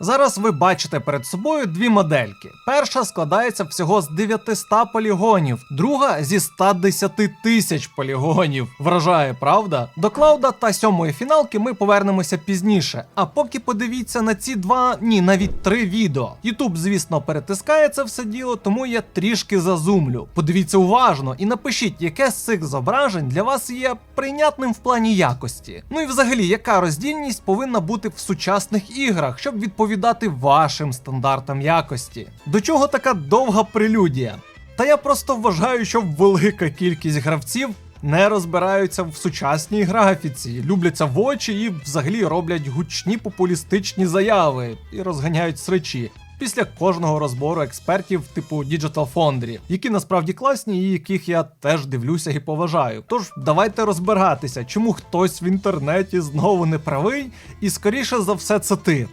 Зараз ви бачите перед собою дві модельки. Перша складається всього з 900 полігонів, друга зі 110 тисяч полігонів. Вражає, правда? До клауда та сьомої фіналки ми повернемося пізніше. А поки подивіться на ці два, ні, навіть три відео. Ютуб, звісно, перетискає це все діло, тому я трішки зазумлю. Подивіться уважно і напишіть, яке з цих зображень для вас є прийнятним в плані якості. Ну і взагалі, яка роздільність повинна бути в сучасних іграх, щоб відповідати вашим стандартам якості. До чого така довга прелюдія? Та я просто вважаю, що велика кількість гравців не розбираються в сучасній графіці, любляться в очі і взагалі роблять гучні популістичні заяви і розганяють сречі. Після кожного розбору експертів типу Digital Foundry, які насправді класні і яких я теж дивлюся і поважаю. Тож давайте розбиратися, чому хтось в інтернеті знову не правий, і скоріше за все це ти.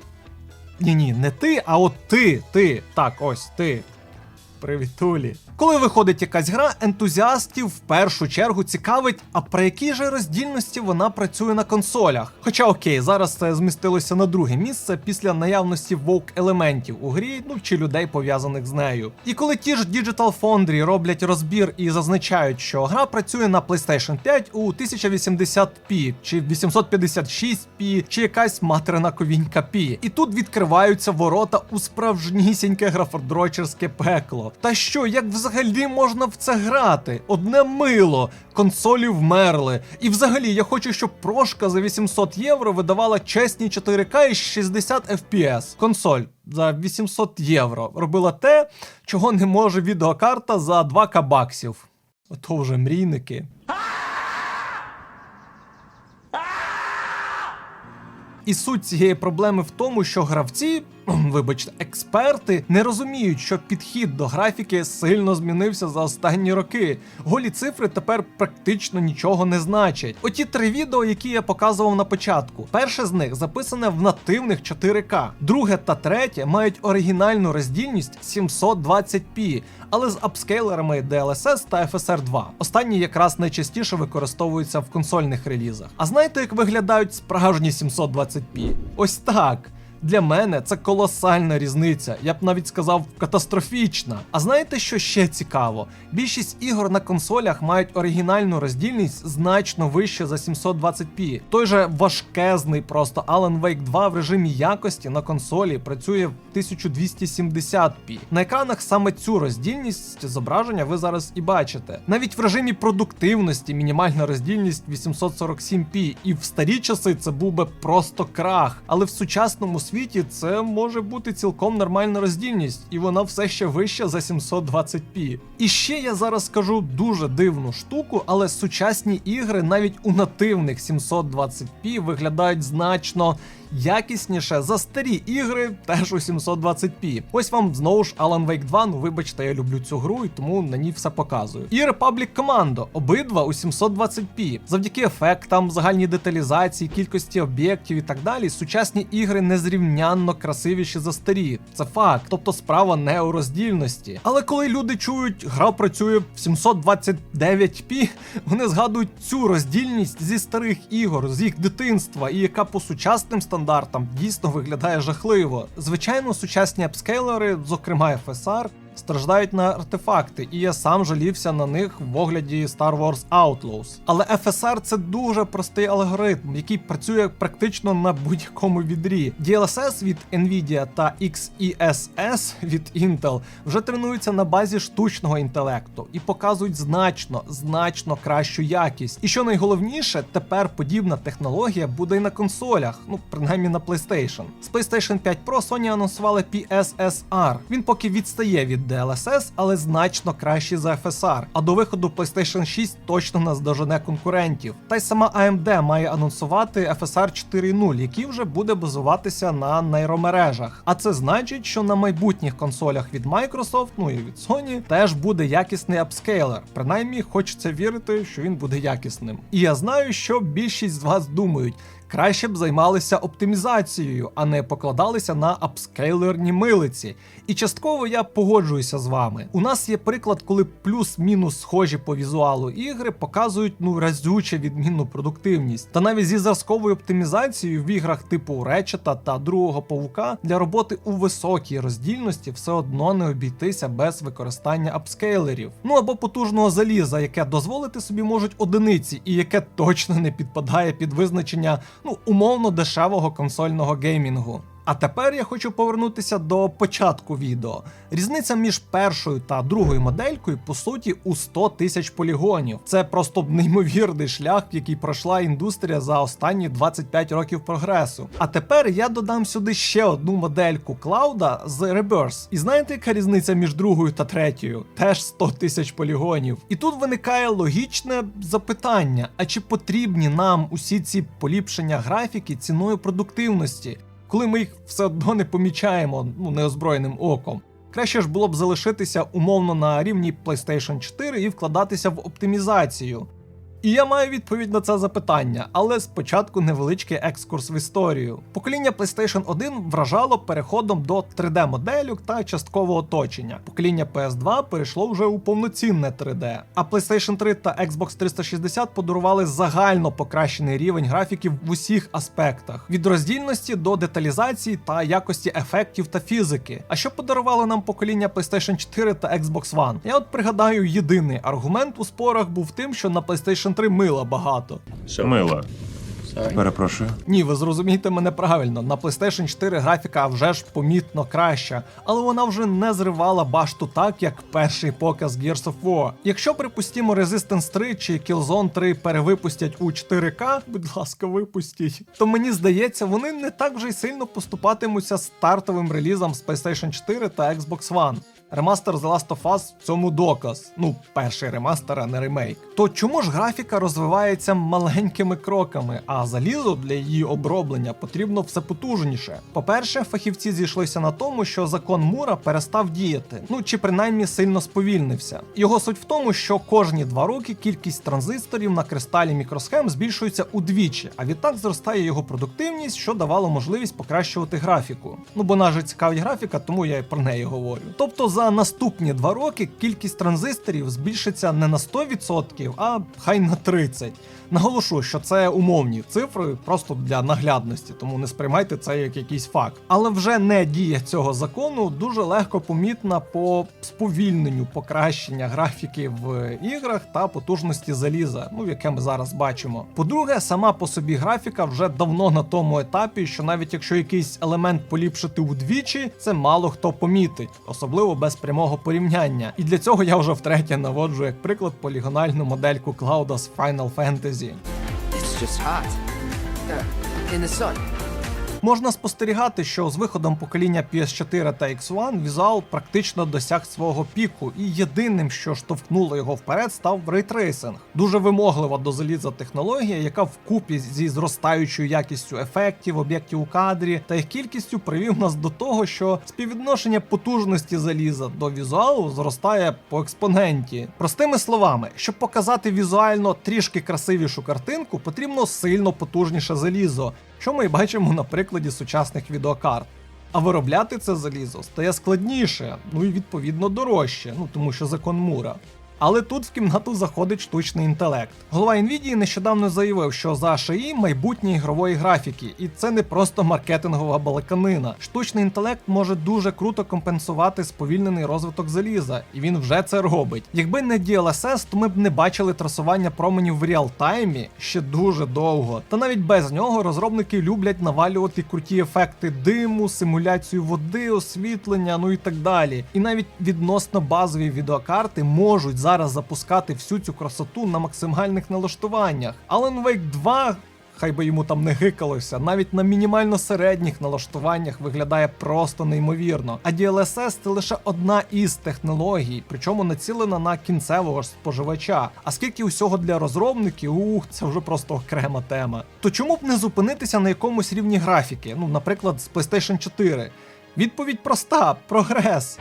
Ні, ні, не ти, а от ти, ти. Так, ось ти. Привітулі. Коли виходить якась гра, ентузіастів в першу чергу цікавить, а при якій же роздільності вона працює на консолях. Хоча окей, зараз це змістилося на друге місце після наявності вовк елементів у грі, ну чи людей пов'язаних з нею. І коли ті ж Digital Foundry роблять розбір і зазначають, що гра працює на PlayStation 5 у 1080p, чи 856p, чи якась материна ковінька P. І тут відкриваються ворота у справжнісіньке графодрочерське пекло. Та що, як взагалі можна в це грати? Одне мило, консолі вмерли. І взагалі я хочу, щоб прошка за 800 євро видавала чесні 4К і 60 FPS. Консоль за 800 євро робила те, чого не може відеокарта за 2К баксів. Ото вже мрійники. І суть цієї проблеми в тому, що гравці, вибачте, експерти не розуміють, що підхід до графіки сильно змінився за останні роки. Голі цифри тепер практично нічого не значать. Оті три відео, які я показував на початку. Перше з них записане в нативних 4К, друге та третє мають оригінальну роздільність 720p, але з апскейлерами DLSS та FSR 2. Останні якраз найчастіше використовуються в консольних релізах. А знаєте, як виглядають справжні 720p? Ось так. Для мене це колосальна різниця, я б навіть сказав катастрофічна. А знаєте, що ще цікаво? Більшість ігор на консолях мають оригінальну роздільність значно вище за 720p. Той же важкезний просто Alan Wake 2 в режимі якості на консолі працює в 1270p. На екранах саме цю роздільність зображення ви зараз і бачите. Навіть в режимі продуктивності мінімальна роздільність 847p, і в старі часи це був би просто крах. Але в сучасному світі це може бути цілком нормальна роздільність, і вона все ще вища за 720p. І ще я зараз скажу дуже дивну штуку, але сучасні ігри навіть у нативних 720p виглядають значно якісніше за старі ігри теж у 720p. Ось вам знову ж Alan Wake 2, ну вибачте, я люблю цю гру і тому на ній все показую. І Republic Commando, обидва у 720p. Завдяки ефектам, загальній деталізації, кількості об'єктів і так далі, сучасні ігри незрівнянно красивіші за старі. Це факт. Тобто справа не у роздільності. Але коли люди чують, гра працює в 729p, вони згадують цю роздільність зі старих ігор, з їх дитинства, і яка по сучасним стандартам дійсно виглядає жахливо. Звичайно, сучасні апскейлери, зокрема FSR, страждають на артефакти, і я сам жалівся на них в огляді Star Wars Outlaws. Але FSR це дуже простий алгоритм, який працює практично на будь-якому відрі. DLSS від Nvidia та XESS від Intel вже тренуються на базі штучного інтелекту і показують значно, значно кращу якість. І що найголовніше, тепер подібна технологія буде і на консолях, ну принаймні на PlayStation. З PlayStation 5 Pro Sony анонсували PSSR. Він поки відстає від DLSS, але значно кращий за FSR. А до виходу PlayStation 6 точно наздожене конкурентів. Та й сама AMD має анонсувати FSR 4.0, який вже буде базуватися на нейромережах. А це значить, що на майбутніх консолях від Microsoft, ну і від Sony, теж буде якісний апскейлер. Принаймні, хочеться вірити, що він буде якісним. І я знаю, що більшість з вас думають. Краще б займалися оптимізацією, а не покладалися на апскейлерні милиці. І частково я погоджуюся з вами. У нас є приклад, коли плюс-мінус схожі по візуалу ігри показують ну разюче відмінну продуктивність. Та навіть зі зразковою оптимізацією в іграх типу Речета та другого павука для роботи у високій роздільності все одно не обійтися без використання апскейлерів. Ну або потужного заліза, яке дозволити собі можуть одиниці, і яке точно не підпадає під визначення ну умовно дешевого консольного геймінгу. А тепер я хочу повернутися до початку відео. Різниця між першою та другою моделькою, по суті, у 100 тисяч полігонів. Це просто неймовірний шлях, який пройшла індустрія за останні 25 років прогресу. А тепер я додам сюди ще одну модельку клауда з Rebirth. І знаєте, яка різниця між другою та третьою? Теж 100 тисяч полігонів. І тут виникає логічне запитання: а чи потрібні нам усі ці поліпшення графіки ціною продуктивності? Коли ми їх все одно не помічаємо ну, неозброєним оком. Краще ж було б залишитися умовно на рівні PlayStation 4 і вкладатися в оптимізацію. І я маю відповідь на це запитання, але спочатку невеличкий екскурс в історію. Покоління PlayStation 1 вражало переходом до 3D-моделюк та часткового оточення. Покоління PS2 перейшло вже у повноцінне 3D, а PlayStation 3 та Xbox 360 подарували загально покращений рівень графіків в усіх аспектах: від роздільності до деталізації та якості ефектів та фізики. А що подарувало нам покоління PlayStation 4 та Xbox One? Я от пригадаю, єдиний аргумент у спорах був тим, що на PlayStation 3 мила багато. Мила. Sorry. Перепрошую. Ні, ви зрозумієте мене правильно. На PlayStation 4 графіка вже ж помітно краща, але вона вже не зривала башту так, як перший показ Gears of War. Якщо, припустімо, Resistance 3 чи Killzone 3 перевипустять у 4К, будь ласка, випустіть, то мені здається, вони не так вже й сильно поступатимуться стартовим релізом з PlayStation 4 та Xbox One. Ремастер The Last of Us в цьому доказ. Ну, перший ремастер, а не ремейк. То чому ж графіка розвивається маленькими кроками, а залізо для її оброблення потрібно все потужніше? По-перше, фахівці зійшлися на тому, що закон Мура перестав діяти, ну чи принаймні сильно сповільнився. Його суть в тому, що кожні два роки кількість транзисторів на кристалі мікросхем збільшується удвічі, а відтак зростає його продуктивність, що давало можливість покращувати графіку. Ну бо нас же цікавить графіка, тому я і про неї говорю. Тобто за наступні два роки кількість транзисторів збільшиться не на 100%, а хай на 30%. Наголошу, що це умовні цифри просто для наглядності, тому не сприймайте це як якийсь факт. Але вже не дія цього закону дуже легко помітна по сповільненню покращення графіки в іграх та потужності заліза, ну яке ми зараз бачимо. По-друге, сама по собі графіка вже давно на тому етапі, що навіть якщо якийсь елемент поліпшити удвічі, це мало хто помітить, особливо без прямого порівняння. І для цього я вже втретє наводжу як приклад полігональну модельку Клауда з Final Fantasy. It's just hot. Uh, in the sun. Можна спостерігати, що з виходом покоління PS4 та X1 візуал практично досяг свого піку, і єдиним, що штовхнуло його вперед, став рейтрейсинг. Дуже вимоглива до заліза технологія, яка вкупі зі зростаючою якістю ефектів, об'єктів у кадрі та їх кількістю привів нас до того, що співвідношення потужності заліза до візуалу зростає по експоненті. Простими словами, щоб показати візуально трішки красивішу картинку, потрібно сильно потужніше залізо що ми бачимо на прикладі сучасних відеокарт. А виробляти це залізо стає складніше, ну і відповідно дорожче, ну тому що закон Мура. Але тут в кімнату заходить штучний інтелект. Голова Nvidia нещодавно заявив, що за шиї майбутнє ігрової графіки, і це не просто маркетингова балаканина. Штучний інтелект може дуже круто компенсувати сповільнений розвиток заліза, і він вже це робить. Якби не DLSS, то ми б не бачили трасування променів в реалтаймі ще дуже довго. Та навіть без нього розробники люблять навалювати круті ефекти диму, симуляцію води, освітлення, ну і так далі. І навіть відносно базові відеокарти можуть зараз запускати всю цю красоту на максимальних налаштуваннях. Alan Wake 2 Хай би йому там не гикалося, навіть на мінімально середніх налаштуваннях виглядає просто неймовірно. А DLSS це лише одна із технологій, причому націлена на кінцевого споживача. А скільки усього для розробників, ух, це вже просто окрема тема. То чому б не зупинитися на якомусь рівні графіки? Ну, наприклад, з PlayStation 4? Відповідь проста: прогрес.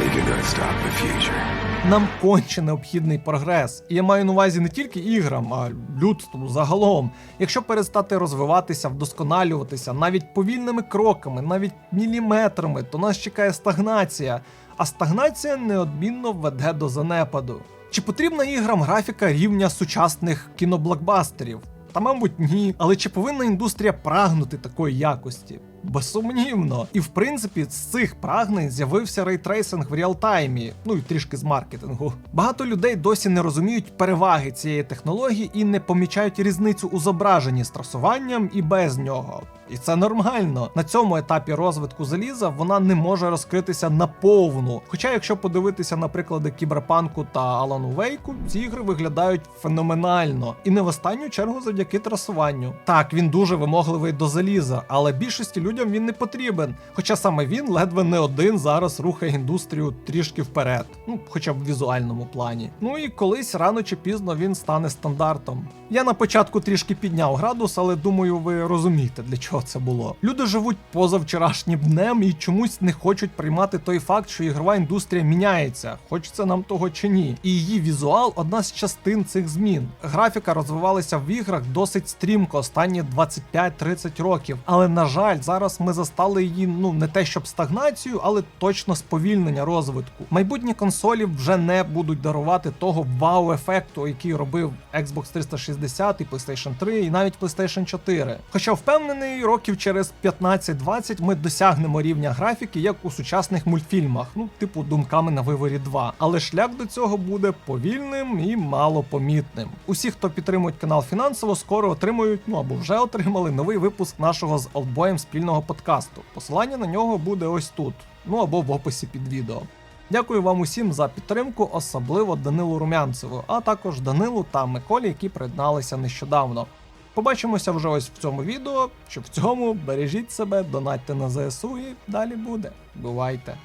They cannot stop the future. Нам конче необхідний прогрес. І я маю на увазі не тільки іграм, а людству загалом. Якщо перестати розвиватися, вдосконалюватися навіть повільними кроками, навіть міліметрами, то нас чекає стагнація. А стагнація неодмінно веде до занепаду. Чи потрібна іграм графіка рівня сучасних кіноблокбастерів? Та, мабуть, ні. Але чи повинна індустрія прагнути такої якості? Безсумнівно. І в принципі, з цих прагнень з'явився рейтрейсинг в реалтаймі, ну і трішки з маркетингу. Багато людей досі не розуміють переваги цієї технології і не помічають різницю у зображенні з трасуванням і без нього. І це нормально. На цьому етапі розвитку заліза вона не може розкритися наповну. Хоча, якщо подивитися на приклади кіберпанку та Алану Вейку, ці ігри виглядають феноменально. І не в останню чергу завдяки трасуванню. Так, він дуже вимогливий до заліза, але більшості людям він не потрібен. Хоча саме він ледве не один зараз рухає індустрію трішки вперед, ну хоча б в візуальному плані. Ну і колись рано чи пізно він стане стандартом. Я на початку трішки підняв градус, але думаю, ви розумієте, для чого це було. Люди живуть позавчорашнім днем і чомусь не хочуть приймати той факт, що ігрова індустрія міняється, хочеться нам того чи ні. І її візуал одна з частин цих змін. Графіка розвивалася в іграх досить стрімко останні 25-30 років. Але на жаль, зараз ми застали її ну не те щоб стагнацію, але точно сповільнення розвитку. Майбутні консолі вже не будуть дарувати того вау-ефекту, який робив Xbox 360 і PlayStation 3, і навіть PlayStation 4. Хоча впевнений, років через 15-20 ми досягнемо рівня графіки, як у сучасних мультфільмах, ну типу думками на виворі 2. Але шлях до цього буде повільним і малопомітним. Усі, хто підтримують канал фінансово, скоро отримують, ну або вже отримали новий випуск нашого з Олдбоєм спільного подкасту. Посилання на нього буде ось тут, ну або в описі під відео. Дякую вам усім за підтримку, особливо Данилу Румянцеву, а також Данилу та Миколі, які приєдналися нещодавно. Побачимося вже ось в цьому відео. Що в цьому бережіть себе, донатьте на ЗСУ і далі буде. Бувайте!